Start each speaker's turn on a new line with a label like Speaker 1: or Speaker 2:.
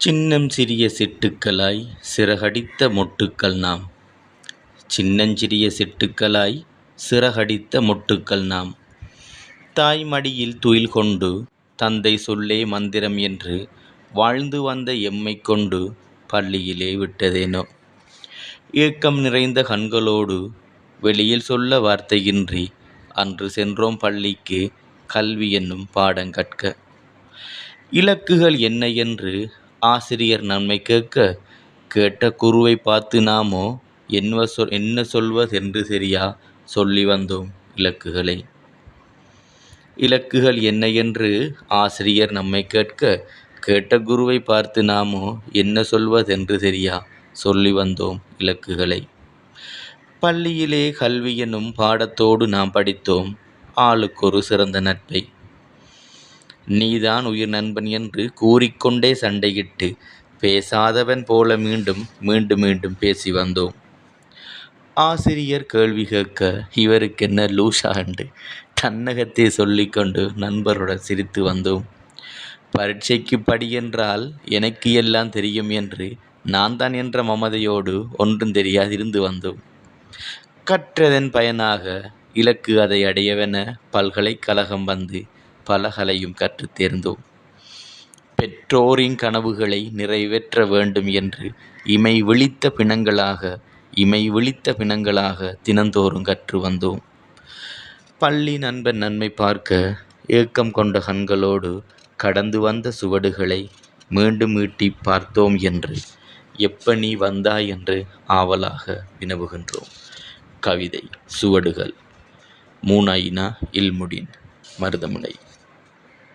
Speaker 1: சின்னம் சிறிய சிட்டுக்களாய் சிறகடித்த மொட்டுக்கள் நாம். சின்னஞ்சிறிய சிட்டுக்களாய் சிறகடித்த மொட்டுக்கள் நாம். தாய் மடியில் துயில் கொண்டு தந்தை சொல்லே மந்திரம் என்று வாழ்ந்து வந்த எம்மை கொண்டு பள்ளியிலே விட்டதேனோ? ஏக்கம் நிறைந்த கண்களோடு வெளியில் சொல்ல வார்த்தையின்றி அன்று சென்றோம் பள்ளிக்கு கல்வி என்னும் பாடம் கற்க. இலக்குகள் என்ன என்று ஆசிரியர் நன்மை கேட்க கேட்ட குருவை பார்த்து நாமோ என்ன சொல் என்ன சொல்வதென்று சரியா சொல்லி வந்தோம் இலக்குகளை. இலக்குகள் என்ன என்று ஆசிரியர் நம்மை கேட்க கேட்ட குருவை பார்த்து நாமோ என்ன சொல்வதென்று தெரியா? சொல்லி வந்தோம் இலக்குகளை. பள்ளியிலே கல்வி எனும் பாடத்தோடு நாம் படித்தோம். ஆளுக்கொரு சிறந்த நட்பை. நீதான் உயிர் நண்பன் என்று கூறிக்கொண்டே சண்டையிட்டு பேசாதவன் போல மீண்டும் மீண்டும் மீண்டும் பேசி வந்தோம். ஆசிரியர் கேள்வி கேட்க இவருக்கென்ன லூஷா என்று தன்னகத்தை சொல்லிக்கொண்டு நண்பருடன் சிரித்து வந்தோம். பரீட்சைக்கு படி என்றால் எனக்கு எல்லாம் தெரியும் என்று நான் தான் என்ற மமதையோடு ஒன்றும் தெரியாதிருந்து வந்தோம். கற்றதன் பயனாக இலக்கு அதை அடையவென பல்கலைக்கழகம் வந்து பலகலையும் கற்று தேர்ந்தோம். பெற்றோரின் கனவுகளை நிறைவேற்ற வேண்டும் என்று இமை விழித்த பிணங்களாக இமை விழித்த பிணங்களாக தினந்தோறும் கற்று வந்தோம். பள்ளி நண்பன் நன்மை பார்க்க ஏக்கம் கொண்ட கண்களோடு கடந்து வந்த சுவடுகளை மீண்டும் மீட்டி பார்த்தோம் என்று எப்ப நீ வந்தாய் என்று ஆவலாக வினவுகின்றோம். கவிதை சுவடுகள். மூனாயினா இல்முடின் மருதமுனை.